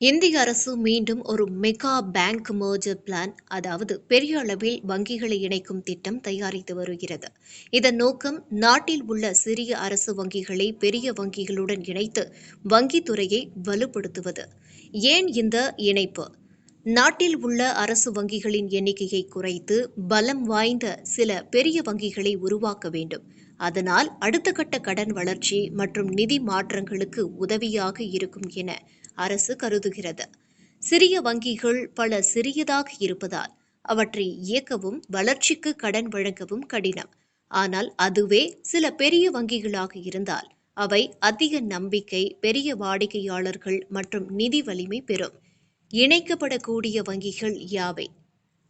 இந்திய அரசு மீண்டும் ஒரு மெகா பேங்க் மர்ஜர் பிளான் அதாவது பெரிய அளவில் வங்கிகளை இணைக்கும் திட்டம் தயாரித்து வருகிறது. இதன் நோக்கம் நாட்டில் உள்ள சிறிய அரசு வங்கிகளை பெரிய வங்கிகளுடன் இணைத்து வங்கித்துறையை வலுப்படுத்துவது. ஏன் இந்த இணைப்பு? நாட்டில் உள்ள அரசு வங்கிகளின் எண்ணிக்கையை குறைத்து பலம் வாய்ந்த சில பெரிய வங்கிகளை உருவாக்க வேண்டும். அதனால் அடுத்த கட்ட கடன் வளர்ச்சி மற்றும் நிதி மாற்றங்களுக்கு உதவியாக இருக்கும் என அரசு கருதுகிறது. சிறிய வங்கிகள் பல சிறியதாக இருப்பதால் அவற்றை இயக்கவும் வளர்ச்சிக்கு கடன் வழங்கவும் கடினம். ஆனால் அதுவே சில பெரிய வங்கிகளாக இருந்தால் அவை அதிக நம்பிக்கை பெரிய வாடிக்கையாளர்கள் மற்றும் நிதி வலிமை பெறும். இணைக்கப்படக்கூடிய வங்கிகள் யாவை?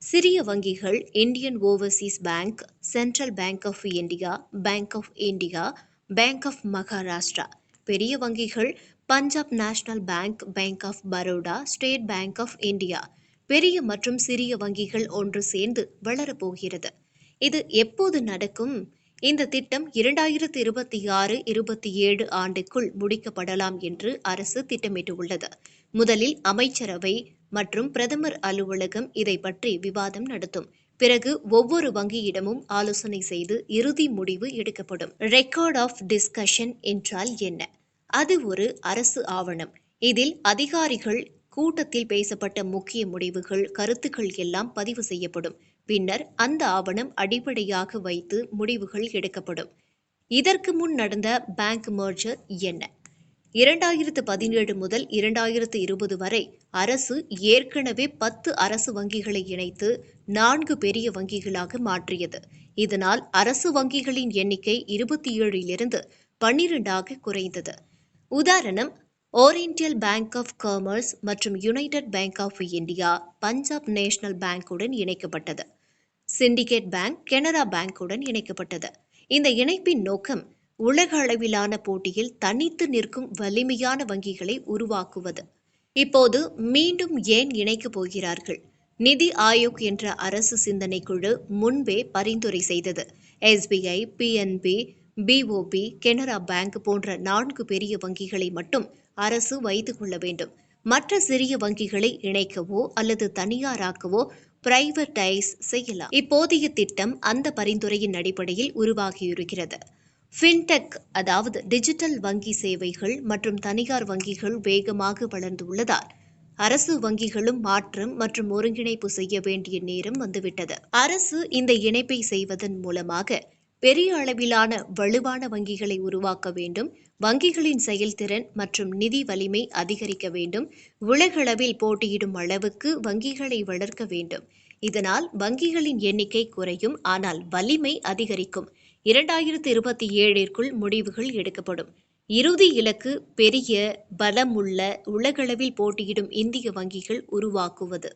சிறிய வங்கிகள் Indian Overseas Bank Central Bank of India Bank of India Bank of Maharashtra. பெரிய வங்கிகள் Punjab National Bank Bank of Baroda State Bank of India பெரிய மற்றும் சிறிய வங்கிகள் ஒன்று சேர்ந்து வளரப்போகிறது இது எப்போது நடக்கும்? இந்த திட்டம் இரண்டாயிரத்தி இருபத்தி ஆறு இருபத்தி ஏழு ஆண்டுக்குள் முடிக்கப்படலாம் என்று அரசு திட்டமிட்டுள்ளது. முதலில் அமைச்சரவை மற்றும் பிரதமர் அலுவலகம் இதை பற்றி விவாதம் நடத்தும். பிறகு ஒவ்வொரு வங்கியிடமும் ஆலோசனை செய்து இறுதி முடிவு எடுக்கப்படும். ரெக்கார்ட் ஆஃப் டிஸ்கஷன் என்றால் என்ன? அது ஒரு அரசு ஆவணம். இதில் அதிகாரிகள் கூட்டத்தில் பேசப்பட்ட முக்கிய முடிவுகள் கருத்துக்கள் எல்லாம் பதிவு செய்யப்படும். பின்னர் அந்த ஆவணம் அடிப்படையாக வைத்து முடிவுகள் எடுக்கப்படும். இதற்கு முன் நடந்த பேங்க் மர்ஜர் என்ன? இரண்டாயிரத்து பதினேழு முதல் இரண்டாயிரத்து இருபது வரை அரசு ஏற்கனவே பத்து அரசு வங்கிகளை இணைத்து நான்கு பெரிய வங்கிகளாக மாற்றியது. இதனால் அரசு வங்கிகளின் எண்ணிக்கை இருபத்தி ஏழிலிருந்து பன்னிரண்டாக குறைந்தது. உதாரணம் ஓரியன்டல் பேங்க் ஆஃப் காமர்ஸ் மற்றும் United Bank of India Punjab National பேங்குடன் இணைக்கப்பட்டது. சிண்டிகேட் பேங்க் கனரா பேங்குடன் இணைக்கப்பட்டது. இந்த இணைப்பின் நோக்கம் உலக அளவிலான போட்டியில் தனித்து நிற்கும் வலிமையான வங்கிகளை உருவாக்குவது. இப்போது மீண்டும் ஏன் இணைக்கப் போகிறார்கள்? நிதி ஆயோக் என்ற அரசு சிந்தனை குழு முன்பே பரிந்துரை செய்தது. SBI PNB BOB Canara Bank போன்ற நான்கு பெரிய வங்கிகளை மட்டும் அரசு வைத்துக் கொள்ள வேண்டும். மற்ற சிறிய வங்கிகளை இணைக்கவோ அல்லது தனியாராக்கவோ பிரைவேட்டைஸ் செய்யலாம். இப்போதைய திட்டம் அந்த பரிந்துரையின் அடிப்படையில் உருவாகியிருக்கிறது. ஃபின்டெக் அதாவது டிஜிட்டல் வங்கி சேவைகள் மற்றும் தனியார் வங்கிகள் வேகமாக வளர்ந்துள்ளதால் அரசு வங்கிகளும் மாற்றம் மற்றும் ஒருங்கிணைப்பு செய்ய வேண்டிய நேரம் வந்துவிட்டது. அரசு இந்த இணைப்பை செய்வதன் மூலமாக பெரிய அளவிலான வலுவான வங்கிகளை உருவாக்க வேண்டும். வங்கிகளின் செயல்திறன் மற்றும் நிதி வலிமை அதிகரிக்க வேண்டும். உலகளவில் போட்டியிடும் அளவுக்கு வங்கிகளை வளர்க்க வேண்டும். இதனால் வங்கிகளின் எண்ணிக்கை குறையும் ஆனால் வலிமை அதிகரிக்கும். இரண்டாயிரத்தி இருபத்தி ஏழிற்குள் முடிவுகள் எடுக்கப்படும். இறுதி இலக்கு பெரிய பலமுள்ள உலகளவில் போட்டியிடும் இந்திய வங்கிகள் உருவாக்குவது.